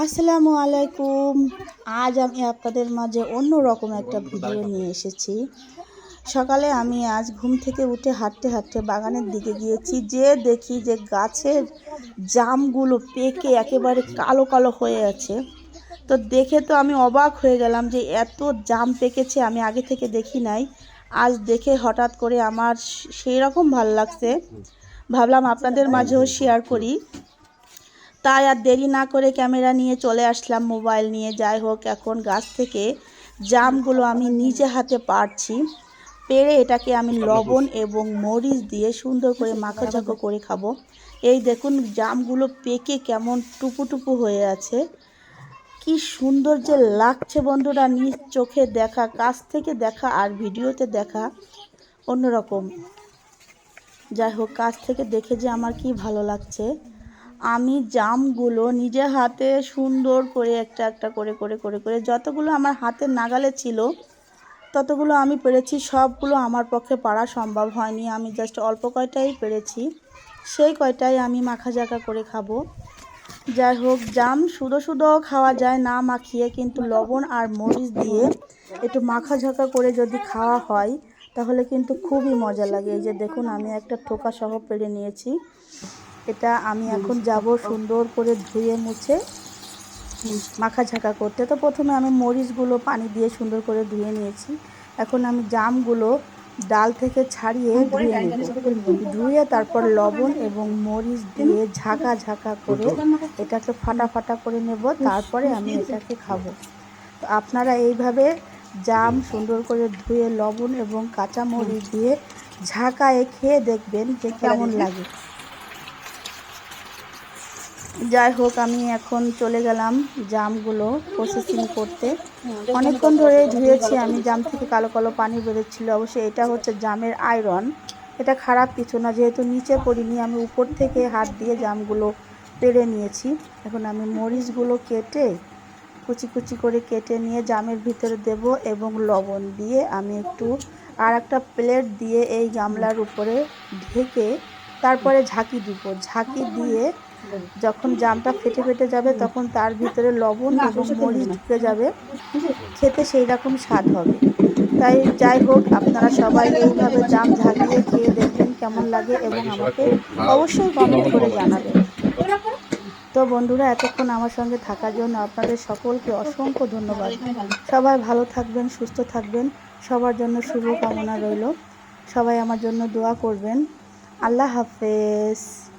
আসসালামু আলাইকুম। আজ আমি আপনাদের মাঝে অন্য রকম একটা ভিডিও নিয়ে এসেছি। সকালে আমি আজ ঘুম থেকে উঠে হাঁটতে হাঁটতে বাগানের দিকে গিয়েছি, যে দেখি যে গাছের জামগুলো পেকে একেবারে কালো কালো হয়ে আছে। তো দেখে তো আমি অবাক হয়ে গেলাম যে এত জাম পেকেছে, আমি আগে থেকে দেখি নাই। আজ দেখে হঠাৎ করে আমার সেই রকম ভালো লাগছে। ভাবলাম আপনাদের মাঝেও শেয়ার করি। তাই আর দেরি না করে ক্যামেরা নিয়ে চলে আসলাম মোবাইল নিয়ে। যাই হোক এখন গাছ থেকে জামগুলো আমি নিজে হাতে পারছি পেরে এটাকে আমি লবণ এবং মরিচ দিয়ে সুন্দর করে মাখাঝাকো করে খাব। এই দেখুন জামগুলো পেকে কেমন টুপু টুপু হয়ে আছে। কি সুন্দর যে লাগছে বন্ধুরা নিজ চোখে দেখা কাছ থেকে দেখা আর ভিডিওতে দেখা অন্যরকম। যাই হোক কাছ থেকে দেখে যে আমার কি ভালো লাগছে। আমি জামগুলো নিজে হাতে সুন্দর করে একটা একটা করে করে করে করে যতগুলো আমার হাতের নাগালে ছিল, ততগুলো আমি পেরেছি। সবগুলো আমার পক্ষে পারা সম্ভব হয়নি। আমি জাস্ট অল্প কয়টাই পেরেছি। সেই কয়টাই আমি মাখা জাকা করে খাব। যাই হোক, জাম শুধু শুধুও খাওয়া যায় না মাখিয়ে, কিন্তু লবণ আর মরিচ দিয়ে একটু মাখা ঝাঁকা করে যদি খাওয়া হয়, তাহলে কিন্তু খুবই মজা লাগে। এই যে দেখুন, আমি একটা ঠোকা সহ পেরে নিয়েছি। এটা আমি এখন যাব সুন্দর করে ধুয়ে মুছে মাখা ঝাঁকা করতে। তো প্রথমে আমি মরিচগুলো পানি দিয়ে সুন্দর করে ধুয়ে নিয়েছি। এখন আমি জামগুলো ডাল থেকে ছাড়িয়ে ধুয়ে ধুয়ে তারপর লবণ এবং মরিচ দিয়ে ঝাঁকা ঝাঁকা করে এটাকে ফাটা ফাটা করে নেব, তারপরে আমি এটাকে খাব। তো আপনারা এইভাবে জাম সুন্দর করে ধুয়ে লবণ এবং কাঁচা মরিচ দিয়ে ঝাঁকায়ে খেয়ে দেখবেন যে কেমন লাগে। যাই হোক, আমি এখন চলে গেলাম জামগুলো প্রসেসিং করতে। অনেকক্ষণ ধরে ধুয়েছি আমি, জাম থেকে কালো কালো পানি বেরোচ্ছিল। অবশ্যই এটা হচ্ছে জামের আয়রন এটা খারাপ কিছু না, যেহেতু নিচে পড়িনি, আমি উপর থেকে হাত দিয়ে জামগুলো পেরে নিয়েছি। এখন আমি মরিচগুলো কেটে, কুচি কুচি করে কেটে নিয়ে জামের ভিতরে দেব এবং লবণ দিয়ে আমি একটু আর একটা প্লেট দিয়ে এই গামলার উপরে ঢেকে তারপরে ঝাঁকি দিব। ঝাঁকি দিয়ে যখন জামটা ফেটে ফেটে যাবে তখন তার ভিতরে লবণ এবং মরিচ ঢুকে যাবে। খেতে সেই রকম স্বাদ হবে। তাই যাই হোক আপনারা সবাই এইভাবে জাম ঝাঁকিয়ে খেয়ে দেখবেন কেমন লাগে এবং আমাকে অবশ্যই কমেন্ট করে জানাবেন। তো বন্ধুরা এতক্ষণ আমার সঙ্গে থাকার জন্য আপনাদের সকলকে অসংখ্য ধন্যবাদ। সবাই ভালো থাকবেন সুস্থ থাকবেন। সবার জন্য শুভ কামনা রইল। সবাই আমার জন্য দোয়া করবেন। আল্লাহ হাফেজ।